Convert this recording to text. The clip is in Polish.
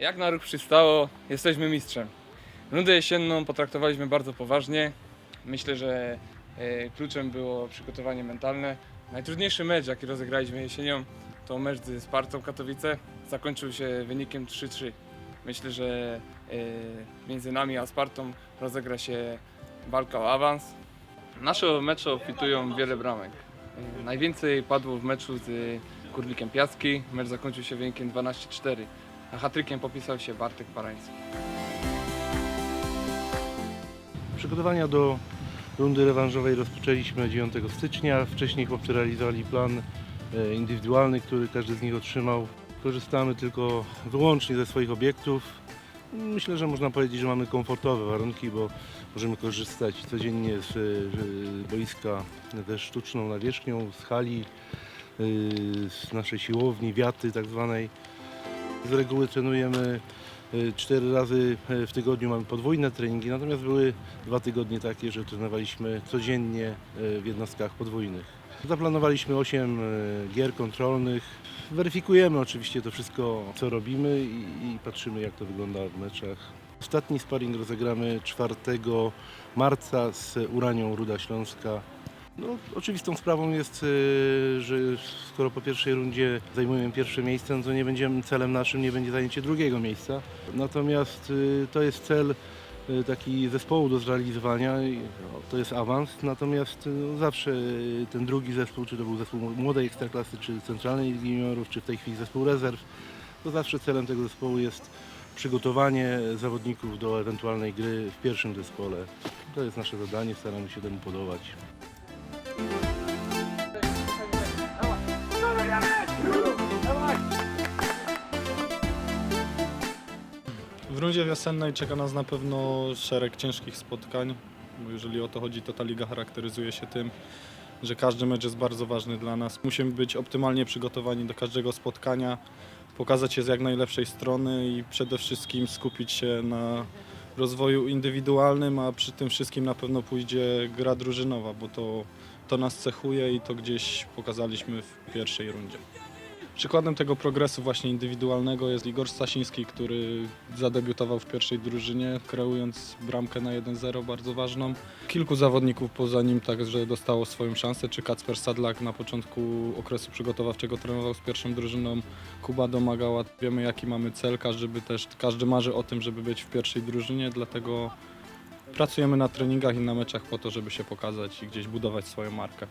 Jak na ruch przystało, jesteśmy mistrzem. Rundę jesienną potraktowaliśmy bardzo poważnie. Myślę, że e, kluczem było przygotowanie mentalne. Najtrudniejszy mecz, jaki rozegraliśmy jesienią, to mecz z Spartą Katowice. Zakończył się wynikiem 3-3. Myślę, że e, między nami a Spartą rozegra się walka o awans. Nasze mecze obfitują wiele bramek. E, Najwięcej padło w meczu z Kurlikiem Piacki. Mecz zakończył się wynikiem 12-4, a hatrykiem popisał się Bartek Parański. Przygotowania do rundy rewanżowej rozpoczęliśmy 9 stycznia. Wcześniej chłopcy realizowali plan e, indywidualny, który każdy z nich otrzymał. Korzystamy tylko wyłącznie ze swoich obiektów. Myślę, że można powiedzieć, że mamy komfortowe warunki, bo możemy korzystać codziennie z e, boiska ze sztuczną nawierzchnią, z hali, e, z naszej siłowni, wiaty tak zwanej. Z reguły trenujemy e, cztery razy e, w tygodniu, mamy podwójne treningi, natomiast były dwa tygodnie takie, że trenowaliśmy codziennie e, w jednostkach podwójnych. Zaplanowaliśmy 8 gier kontrolnych. Weryfikujemy oczywiście to wszystko, co robimy i, i patrzymy, jak to wygląda w meczach. Ostatni sparring rozegramy 4 marca z Uranią Ruda Śląska. No, oczywistą sprawą jest, e, że skoro po pierwszej rundzie zajmujemy pierwsze miejsce, no to nie będziemy, celem naszym nie będzie zajęcie drugiego miejsca. Natomiast e, to jest cel e, taki zespołu do zrealizowania, no, to jest awans, natomiast no, zawsze ten drugi zespół, czy to był zespół młodej ekstraklasy, czy centralnej juniorów, czy w tej chwili zespół rezerw, to zawsze celem tego zespołu jest przygotowanie zawodników do ewentualnej gry w pierwszym zespole. To jest nasze zadanie, staramy się temu podobać. Rundzie wiosennej czeka nas na pewno szereg ciężkich spotkań. Bo jeżeli o to chodzi, to ta liga charakteryzuje się tym, że każdy mecz jest bardzo ważny dla nas. Musimy być optymalnie przygotowani do każdego spotkania, pokazać się z jak najlepszej strony i przede wszystkim skupić się na rozwoju indywidualnym, a przy tym wszystkim na pewno pójdzie gra drużynowa, bo to, to nas cechuje i to gdzieś pokazaliśmy w pierwszej rundzie. Przykładem tego progresu właśnie indywidualnego jest Igor Stasiński, który zadebiutował w pierwszej drużynie, kreując bramkę na 1-0 bardzo ważną. Kilku zawodników poza nim także dostało swoją szansę, czy Kacper Sadlak na początku okresu przygotowawczego trenował z pierwszą drużyną, Kuba domagała. Wiemy jaki mamy cel, każdy, by też, każdy marzy o tym, żeby być w pierwszej drużynie, dlatego pracujemy na treningach i na meczach po to, żeby się pokazać i gdzieś budować swoją markę.